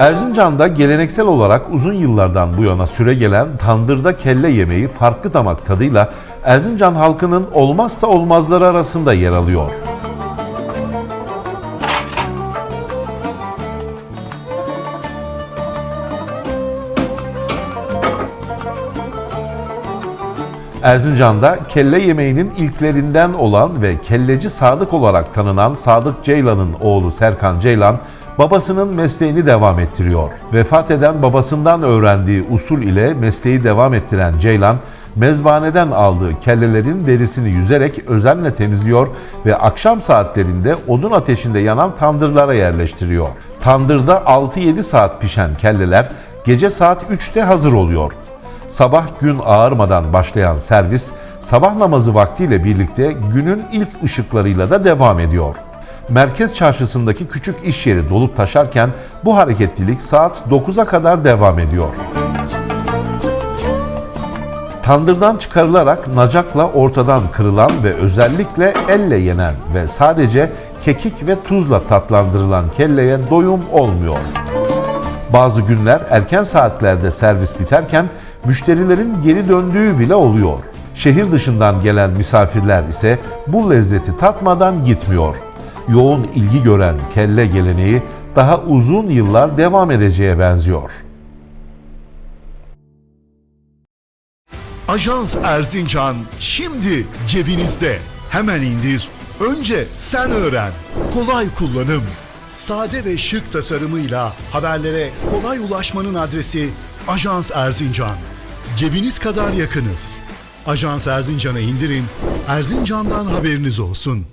Erzincan'da geleneksel olarak uzun yıllardan bu yana süre gelen tandırda kelle yemeği farklı damak tadıyla Erzincan halkının olmazsa olmazları arasında yer alıyor. Erzincan'da kelle yemeğinin ilklerinden olan ve kelleci Sadık olarak tanınan Sadık Ceylan'ın oğlu Serkan Ceylan, babasının mesleğini devam ettiriyor. Vefat eden babasından öğrendiği usul ile mesleği devam ettiren Ceylan, mezbaneden aldığı kellelerin derisini yüzerek özenle temizliyor ve akşam saatlerinde odun ateşinde yanan tandırlara yerleştiriyor. Tandırda 6-7 saat pişen kelleler gece saat 3'te hazır oluyor. Sabah gün ağarmadan başlayan servis sabah namazı vaktiyle birlikte günün ilk ışıklarıyla da devam ediyor. Merkez çarşısındaki küçük iş yeri dolup taşarken bu hareketlilik saat 9'a kadar devam ediyor. Tandırdan çıkarılarak nacakla ortadan kırılan ve özellikle elle yenen ve sadece kekik ve tuzla tatlandırılan kelleye doyum olmuyor. Bazı günler erken saatlerde servis biterken müşterilerin geri döndüğü bile oluyor. Şehir dışından gelen misafirler ise bu lezzeti tatmadan gitmiyor. Yoğun ilgi gören kelle geleneği daha uzun yıllar devam edeceğe benziyor. Ajans Erzincan şimdi cebinizde. Hemen indir. Önce sen öğren. Kolay kullanım. Sade ve şık tasarımıyla haberlere kolay ulaşmanın adresi Ajans Erzincan. Cebiniz kadar yakınız. Ajans Erzincan'ı indirin. Erzincan'dan haberiniz olsun.